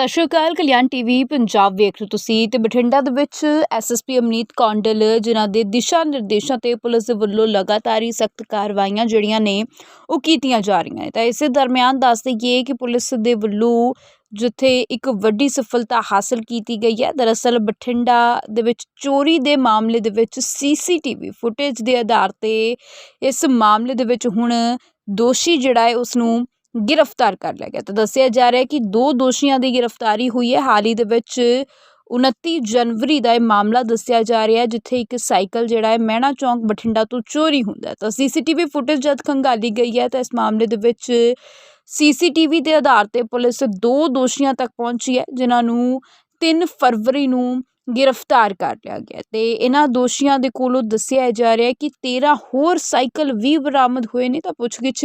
ਸਤਿ ਸ਼੍ਰੀ ਅਕਾਲ, ਕਲਿਆਣ ਟੀਵੀ, ਪੰਜਾਬ ਵੇਖ ਰਹੇ ਹੋ ਤੁਸੀਂ ਤੇ ਬਠਿੰਡਾ ਦੇ ਵਿੱਚ ਐਸਐਸਪੀ ਅਮਨੀਤ ਕੌਂਡਲ, ਜਿਨ੍ਹਾਂ ਦੇ ਦਿਸ਼ਾ ਨਿਰਦੇਸ਼ਾਂ ਤੇ ਪੁਲਿਸ ਦੇ ਵੱਲੋਂ ਲਗਾਤਾਰ ਹੀ ਸਖਤ ਕਾਰਵਾਈਆਂ ਜਿਹੜੀਆਂ ਨੇ, ਉਹ ਕੀਤੀਆਂ ਜਾ ਰਹੀਆਂ ਨੇ। ਤਾਂ ਇਸੇ ਦਰਮਿਆਨ ਦੱਸ ਦਈਏ ਕਿ ਪੁਲਿਸ ਦੇ ਵੱਲੋਂ ਜਿੱਥੇ ਇੱਕ ਵੱਡੀ ਸਫਲਤਾ ਹਾਸਲ ਕੀਤੀ ਗਈ ਹੈ, ਦਰਅਸਲ ਬਠਿੰਡਾ ਦੇ ਵਿੱਚ ਚੋਰੀ ਦੇ ਮਾਮਲੇ ਦੇ ਵਿੱਚ ਸੀਸੀਟੀਵੀ ਫੁਟੇਜ ਦੇ ਆਧਾਰ ਤੇ ਇਸ ਮਾਮਲੇ ਦੇ ਵਿੱਚ ਹੁਣ ਦੋਸ਼ੀ ਜਿਹੜਾ ਹੈ ਉਸ ਨੂੰ ਗ੍ਰਿਫਤਾਰ ਕਰ ਲਿਆ ਗਿਆ। ਤਾਂ ਦੱਸਿਆ ਜਾ ਰਿਹਾ ਹੈ ਕਿ ਦੋ ਦੋਸ਼ੀਆਂ ਦੀ ਗ੍ਰਿਫਤਾਰੀ ਹੋਈ ਹੈ। ਹਾਲ ਹੀ ਦੇ ਵਿੱਚ 29 ਜਨਵਰੀ ਦਾ ਇਹ ਮਾਮਲਾ ਦੱਸਿਆ ਜਾ ਰਿਹਾ ਹੈ, ਜਿੱਥੇ ਇੱਕ ਸਾਈਕਲ ਜਿਹੜਾ ਹੈ ਮਹਿਣਾ ਚੌਂਕ ਬਠਿੰਡਾ ਤੋਂ ਚੋਰੀ ਹੁੰਦਾ ਹੈ। ਤਾਂ ਸੀਸੀਟੀਵੀ ਫੁਟੇਜ ਜਦ ਖੰਗਾਲੀ ਗਈ ਹੈ, ਤਾਂ ਇਸ ਮਾਮਲੇ ਦੇ ਵਿੱਚ ਸੀਸੀਟੀਵੀ ਦੇ ਆਧਾਰ ਤੇ ਪੁਲਿਸ ਦੋ ਦੋਸ਼ੀਆਂ ਤੱਕ ਪਹੁੰਚੀ ਹੈ, ਜਿਨ੍ਹਾਂ ਨੂੰ 3 ਫਰਵਰੀ ਨੂੰ ਗ੍ਰਿਫਤਾਰ ਕਰ ਲਿਆ ਗਿਆ ਤੇ ਇਹਨਾਂ ਦੋਸ਼ੀਆਂ ਦੇ ਕੋਲੋਂ ਦੱਸਿਆ ਜਾ ਰਿਹਾ ਕਿ 13 ਹੋਰ ਸਾਈਕਲ ਵੀ ਬਰਾਮਦ ਹੋਏ ਨੇ, ਤਾਂ ਪੁੱਛਗਿੱਛ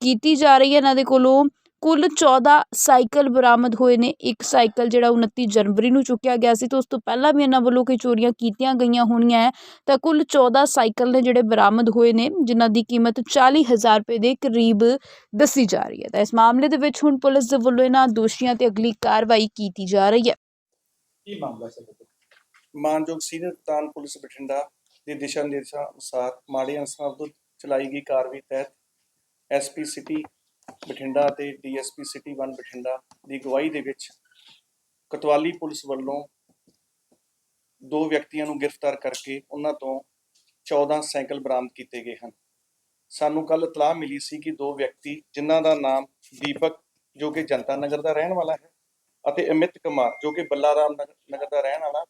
ਕੀਤੀ ਜਾ ਰਹੀ ਹੈ ਇਹਨਾਂ ਦੇ ਕੋਲੋਂ। ਕੁੱਲ 14 ਸਾਈਕਲ ਬਰਾਮਦ ਹੋਏ ਨੇ, ਇੱਕ ਸਾਈਕਲ ਜਿਹੜਾ 29 ਜਨਵਰੀ ਨੂੰ ਚੁੱਕਿਆ ਗਿਆ ਸੀ ਤੇ ਉਸ ਤੋਂ ਪਹਿਲਾਂ ਵੀ ਇਹਨਾਂ ਵੱਲੋਂ ਕਈ ਚੋਰੀਆਂ ਕੀਤੀਆਂ ਗਈਆਂ ਹੋਣੀਆਂ ਹੈ। ਤਾਂ ਕੁੱਲ 14 ਸਾਈਕਲ ਨੇ ਜਿਹੜੇ ਬਰਾਮਦ ਹੋਏ ਨੇ, ਜਿਨ੍ਹਾਂ ਦੀ ਕੀਮਤ 40000 ਰੁਪਏ ਦੇ ਕਰੀਬ ਦੱਸੀ ਜਾ ਰਹੀ ਹੈ। ਤਾਂ ਇਸ ਮਾਮਲੇ ਦੇ ਵਿੱਚ ਹੁਣ ਪੁਲਿਸ ਦੇ ਵੱਲੋਂ ਇਹਨਾਂ ਦੋਸ਼ੀਆਂ ਤੇ ਅਗਲੀ ਕਾਰਵਾਈ ਕੀਤੀ ਜਾ ਰਹੀ ਹੈ। ਕੀ ਮਾਮਲਾ ਸਰ? ਮਾਨਯੋਗ ਸੀਨੀਅਰ ਕਪਤਾਨ ਪੁਲਿਸ ਬਠਿੰਡਾ ਦੇ ਦਿਸ਼ਾ ਨਿਰਦੇਸ਼ਾਂ ਅਨੁਸਾਰ ਮਾੜੇ ਅਨਸਰਾਂ ਵੱਲੋਂ ਚਲਾਈ ਗਈ ਕਾਰਵਾਈ ਤਹਿਤ ਐਸਪੀ ਸਿਟੀ ਬਠਿੰਡਾ ਤੇ ਡੀਐਸਪੀ ਸਿਟੀ 1 ਬਠਿੰਡਾ ਦੀ ਅਗਵਾਈ ਦੇ ਵਿੱਚ ਕਤਵਾਲੀ ਪੁਲਿਸ ਵੱਲੋਂ ਦੋ ਵਿਅਕਤੀਆਂ ਨੂੰ ਗ੍ਰਿਫਤਾਰ ਕਰਕੇ ਉਹਨਾਂ ਤੋਂ 14 ਸਾਈਕਲ ਬਰਾਮਦ ਕੀਤੇ ਗਏ ਹਨ। ਸਾਨੂੰ ਕੱਲ ਇਤਲਾਹ ਮਿਲੀ ਸੀ ਕਿ ਦੋ ਵਿਅਕਤੀ ਜਿਨ੍ਹਾਂ ਦਾ ਨਾਮ ਦੀਪਕ, ਜੋ ਕਿ ਜਨਤਾ ਨਗਰ ਦਾ ਰਹਿਣ ਵਾਲਾ ਹੈ, ਅਤੇ ਅਮਿਤ ਕੁਮਾਰ, ਜੋ ਕਿ ਬੱਲਾਰਾਮ ਨਗਰ ਨਗਰ ਦਾ ਰਹਿਣ ਵਾਲਾ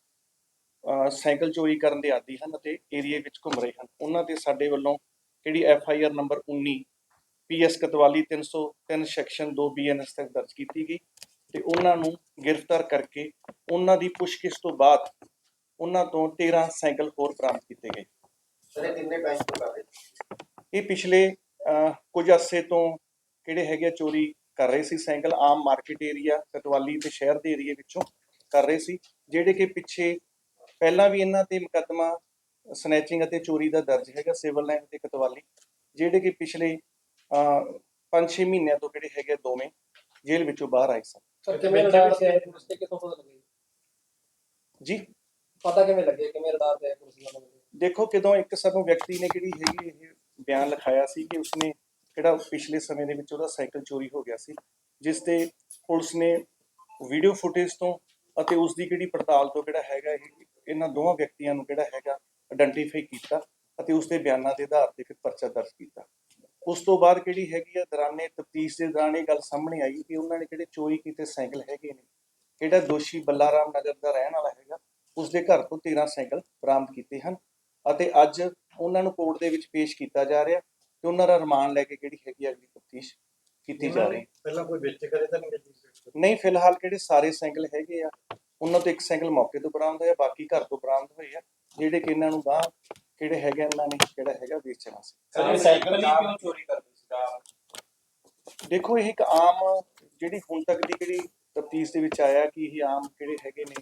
ਸਾਈਕਲ ਚੋਰੀ ਕਰਨ ਦੇ ਆਦੀ ਹਨ ਅਤੇ ਏਰੀਏ ਵਿੱਚ ਘੁੰਮ ਰਹੇ ਹਨ। ਉਹਨਾਂ ਤੇ ਸਾਡੇ ਵੱਲੋਂ ਜਿਹੜੀ F I R number 19 PS Kotwali 303 section 2 BNS ਤੱਕ ਦਰਜ ਕੀਤੀ ਗਈ ਤੇ ਉਹਨਾਂ ਨੂੰ ਗ੍ਰਿਫਤਾਰ ਕਰਕੇ ਉਹਨਾਂ ਦੀ ਪੁੱਛਗਿੱਛ ਤੋਂ ਬਾਅਦ ਉਹਨਾਂ ਤੋਂ 13 ਸਾਈਕਲ ਹੋਰ ਬਰਾਮਦ ਕੀਤੇ ਗਏ। ਸਰ ਇਹ ਕਿੰਨੇ ਟਾਈਮ ਤੋਂ ਕਰ ਰਹੇ ਇਹ ਪਿਛਲੇ ਕੁਝ ਅਰਸੇ ਤੋਂ ਕਿਹੜੇ ਹੈਗੇ ਚੋਰੀ ਕਰ ਰਹੇ ਸੀ ਸਾਈਕਲ। ਆਮ ਮਾਰਕੀਟ ਏਰੀਆ ਕਤਵਾਲੀ ਤੇ ਸ਼ਹਿਰ ਦੇ ਏਰੀਏ ਵਿੱਚੋਂ ਕਰ ਰਹੇ ਸੀ ਜਿਹੜੇ ਕਿ ਪਿੱਛੇ ਪਹਿਲਾਂ ਵੀ ਇਹਨਾਂ ਤੇ ਮੁਕੱਦਮਾ ਸਨੈਚਿੰਗ ਅਤੇ ਚੋਰੀ ਦਾ ਦਰਜ ਹੈਗਾ ਸਿਵਲ ਲਾਈਨ ਤੇ ਕਤਵਾਲੀ ਜਿਹੜੇ ਕਿ ਪਿਛਲੇ 5-6 ਮਹੀਨਿਆਂ ਤੋਂ ਕਿਹੜੇ ਹੈਗੇ ਦੋਵੇਂ ਜੇਲ੍ਹ ਵਿੱਚੋਂ ਬਾਹਰ ਆਏ ਸਨ। ਸਰ ਕਿਵੇਂ ਰਡਾਰ ਤੇ ਆਏ ਪੁਲਿਸ ਤੇ? ਕਿੱਥੋਂ ਪਤਾ ਲੱਗੇ ਜੀ? ਪਤਾ ਕਿਵੇਂ ਲੱਗੇ? ਕਿਵੇਂ ਰਡਾਰ ਤੇ ਆਏ ਪੁਲਿਸ ਵਾਲੇ ਦੇਖੋ ਕਿਦੋਂ ਇੱਕ ਸਾਨੂੰ ਵਿਅਕਤੀ ਨੇ ਕਿਹੜੀ ਹੈਗੀ ਇਹ ਬਿਆਨ ਲਿਖਾਇਆ ਸੀ ਕਿ ਉਸਨੇ ਜਿਹੜਾ ਪਿਛਲੇ ਸਮੇਂ ਦੇ ਵਿੱਚ ਉਹਦਾ ਸਾਈਕਲ ਚੋਰੀ ਹੋ ਗਿਆ ਸੀ ਜਿਸ ਤੇ ਪੁਲਿਸ ਨੇ ਵੀਡੀਓ ਫੁਟੇਜ ਤੋਂ ਅਤੇ ਉਸ ਦੀ ਕਿਹੜੀ ਪੜਤਾਲ ਤੋਂ ਕਿਹੜਾ ਹੈਗਾ ਇਹ ਇਹਨਾਂ ਦੋਵਾਂ ਵਿਅਕਤੀਆਂ ਨੂੰ ਕਿਹੜਾ ਹੈਗਾ ਆਇਡੈਂਟੀਫਾਈ ਕੀਤਾ ਅਤੇ ਉਸ ਦੇ ਬਿਆਨਾਂ ਦੇ ਆਧਾਰ ਤੇ ਫਿਰ ਪਰਚਾ ਦਰਜ ਕੀਤਾ। ਉਸ ਤੋਂ ਬਾਅਦ ਕਿਹੜੀ ਹੈਗੀ ਆ ਦੌਰਾਨੇ ਤਫਤੀਸ਼ ਦੇ ਦੌਰਾਨ ਇਹ ਗੱਲ ਸਾਹਮਣੇ ਆਈ ਕਿ ਉਹਨਾਂ ਨੇ ਕਿਹੜੇ ਚੋਰੀ ਕੀਤੇ ਸਾਈਕਲ ਹੈਗੇ ਨੇ ਕਿਹੜਾ ਦੋਸ਼ੀ ਬੱਲਾਰਾਮ ਨਗਰ ਦਾ ਰਹਿਣ ਵਾਲਾ ਹੈਗਾ ਉਸ ਦੇ ਘਰ ਤੋਂ 13 ਸਾਈਕਲ ਬਰਾਮਦ ਕੀਤੇ ਹਨ ਅਤੇ ਅੱਜ ਉਹਨਾਂ ਨੂੰ ਕੋਰਟ ਦੇ ਵਿੱਚ ਪੇਸ਼ ਕੀਤਾ ਜਾ ਰਿਹਾ ਤੇ ਉਹਨਾਂ ਦਾ ਰਿਮਾਂਡ ਲੈ ਕੇ ਕਿਹੜੀ ਹੈਗੀ ਅਗਲੀ ਤਫਤੀਸ਼ ਕੀਤੀ ਜਾ ਰਹੀ ਪਹਿਲਾਂ ਕੋਈ ਵਿੱਚ ਕਰੇ ਤਾਂ ਨਹੀਂ ਨਹੀਂ ਫਿਲਹਾਲ ਕਿਹੜੇ ਸਾਰੇ ਸਾਈਕਲ ਹੈਗੇ ਆ ਉਹਨਾਂ ਤੋਂ ਇੱਕ ਸਾਈਕਲ ਮੌਕੇ ਤੋਂ ਬਰਾਮਦ ਹੋਇਆ ਬਾਕੀ ਘਰ ਤੋਂ ਬਰਾਮਦ ਹੋਏ ਆ। ਜਿਹੜੇ ਕਿ ਇਹਨਾਂ ਨੂੰ ਬਾਹ ਕਿਹੜੇ ਹੈਗੇ ਇਹਨਾਂ ਨੇ ਕਿਹੜਾ ਹੈਗਾ ਵੇਚਣਾ ਸੀ। ਸਰ ਸਾਈਕਲ ਹੀ ਕਿਉਂ ਚੋਰੀ ਕਰਦੇ ਸੀ ਦੇਖੋ ਇਹ ਇੱਕ ਆਮ ਜਿਹੜੀ ਹੁਣ ਤੱਕ ਦੀ ਕਿਹੜੀ ਤਫਤੀਸ਼ ਦੇ ਵਿੱਚ ਆਇਆ ਕਿ ਇਹ ਆਮ ਕਿਹੜੇ ਹੈਗੇ ਨੇ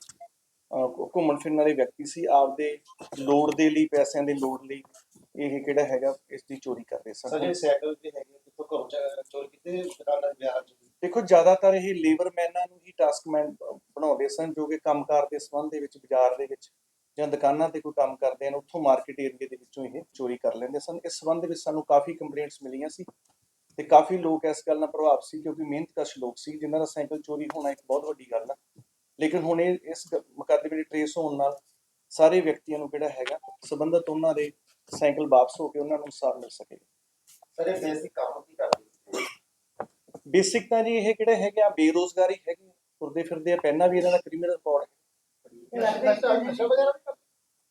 ਘੁੰਮਣ ਫਿਰਨ ਵਾਲੇ ਵਿਅਕਤੀ ਸੀ ਆਪਦੇ ਲੋੜ ਦੇ ਲਈ ਪੈਸਿਆਂ ਦੇ ਲੋੜ ਲਈ ਇਹ ਕਿਹੜਾ ਹੈਗਾ ਇਸ ਦੀ ਚੋਰੀ ਕਰ ਰਹੇ ਸਰ ਸਨ ਸਾਈਕਲ ਤੇ ਹੈਗੇ ਕਿੱਥੋਂ ਘਰੋਂ ਚੋਰੀ ਕੀਤੇ ਦੁਕਾਨਾਂ ਦੇ ਵਿਆਹ ਦੇਖੋ ਜ਼ਿਆਦਾਤਰ ਇਹ ਲੇਬਰ ਮੈਨਾਂ ਨੂੰ ਹੀ ਟਾਸਕਮੈਨ ਬਣਾਉਂਦੇ ਸਨ ਜੋ ਕਿ ਕੰਮਕਾਰ ਦੇ ਸੰਬੰਧ ਦੇ ਵਿੱਚ ਬਾਜ਼ਾਰ ਦੇ ਵਿੱਚ ਜਾਂ ਦੁਕਾਨਾਂ ਤੇ ਕੋਈ ਕੰਮ ਕਰਦੇ ਹਨ ਉੱਥੋਂ ਮਾਰਕੀਟ ਏਰੀਆ ਦੇ ਵਿੱਚੋਂ ਇਹ ਚੋਰੀ ਕਰ ਲੈਂਦੇ ਸਨ। ਇਸ ਸੰਬੰਧ ਦੇ ਵਿੱਚ ਸਾਨੂੰ ਕਾਫੀ ਕੰਪਲੇਂਟਸ ਮਿਲੀਆਂ ਸੀ ਤੇ ਕਾਫੀ ਲੋਕ ਇਸ ਗੱਲ ਨਾਲ ਪ੍ਰਭਾਵਿਤ ਸੀ ਕਿਉਂਕਿ ਮਿਹਨਤਕਸ਼ ਲੋਕ ਸੀ ਜਿਨ੍ਹਾਂ ਦਾ ਸਾਈਕਲ ਚੋਰੀ ਹੋਣਾ ਇੱਕ ਬਹੁਤ ਵੱਡੀ ਗੱਲ ਹੈ ਲੇਕਿਨ ਹੁਣ ਇਹ ਇਸ ਮੁਕੱਦਮੇ ਦੀ ਟਰੇਸ ਹੋਣ ਨਾਲ ਸਾਰੇ ਵਿਅਕਤੀਆਂ ਨੂੰ ਕਿਹੜਾ ਹੈਗਾ ਸੰਬੰਧਤ ਉਹਨਾਂ ਦੇ ਸਾਈਕਲ ਵਾਪਸ ਹੋ ਕੇ ਉਹਨਾਂ ਨੂੰ ਇਨਸਾਫ ਮਿਲ ਸਕੇਗਾ ਸਰ ਇਹ ਬੇਸਿਕ ਕੰਮ ਕੀ ਕਰਦੇ? ਬੇਸਿਕ ਤਾਂ ਜੀ ਇਹ ਕਿਹੜੇ ਹੈਗੇ ਆ ਬੇਰੋਜ਼ਗਾਰੀ ਹੈਗੀ ਆ, ਤੁਰਦੇ ਫਿਰਦੇ ਆ ਪਹਿਲਾਂ ਵੀ ਇਹਨਾਂ ਦਾ ਕ੍ਰਿਮੀਨਲ ਰਿਕਾਰਡ?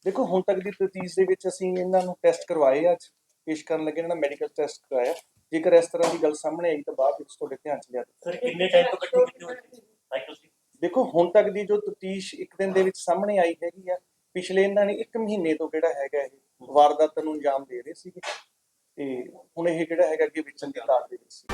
ਦੇਖੋ ਹੁਣ ਤੱਕ ਦੀ ਤਫਤੀਸ਼ ਦੇ ਵਿੱਚ ਅਸੀਂ ਇਹਨਾਂ ਨੂੰ ਟੈਸਟ ਕਰਵਾਏ ਆ ਅੱਜ। ਪੇਸ਼ ਕਰਨ ਲੱਗੇ ਇਹਨਾਂ ਦਾ ਮੈਡੀਕਲ ਟੈਸਟ ਕਰਾਇਆ ਜੇਕਰ ਇਸ ਤਰ੍ਹਾਂ ਦੀ ਗੱਲ ਸਾਹਮਣੇ ਆਈ ਤਾਂ ਬਾਅਦ ਵਿੱਚ ਤੁਹਾਡੇ ਧਿਆਨ ਚ ਲਿਆ। ਸਰ ਕਿੰਨੇ ਟਾਈਮ ਤੋਂ ਇਕੱਠੀ ਕੀਤੀ ਹੋਈ ਸਾਈਕਲ ਸੀ। ਦੇਖੋ ਹੁਣ ਤੱਕ ਦੀ ਜੋ ਤਫਤੀਸ਼ ਇੱਕ ਦਿਨ ਦੇ ਵਿੱਚ ਸਾਹਮਣੇ ਆਈ ਹੈਗੀ ਆ ਪਿਛਲੇ ਇਹਨਾਂ ਨੇ ਇੱਕ ਮਹੀਨੇ ਤੋਂ ਕਿਹੜਾ ਹੈਗਾ ਇਹ ਵਾਰਦਾਤ ਨੂੰ ਅੰਜਾਮ ਦੇ ਰਹੇ ਸੀਗੇ। ਤੇ ਹੁਣ ਇਹ ਕਿਹੜਾ ਹੈਗਾ ਅੱਗੇ ਵੇਚਣ ਦੀ ਤਾਕ ਦੇ ਵਿੱਚ ਸੀ।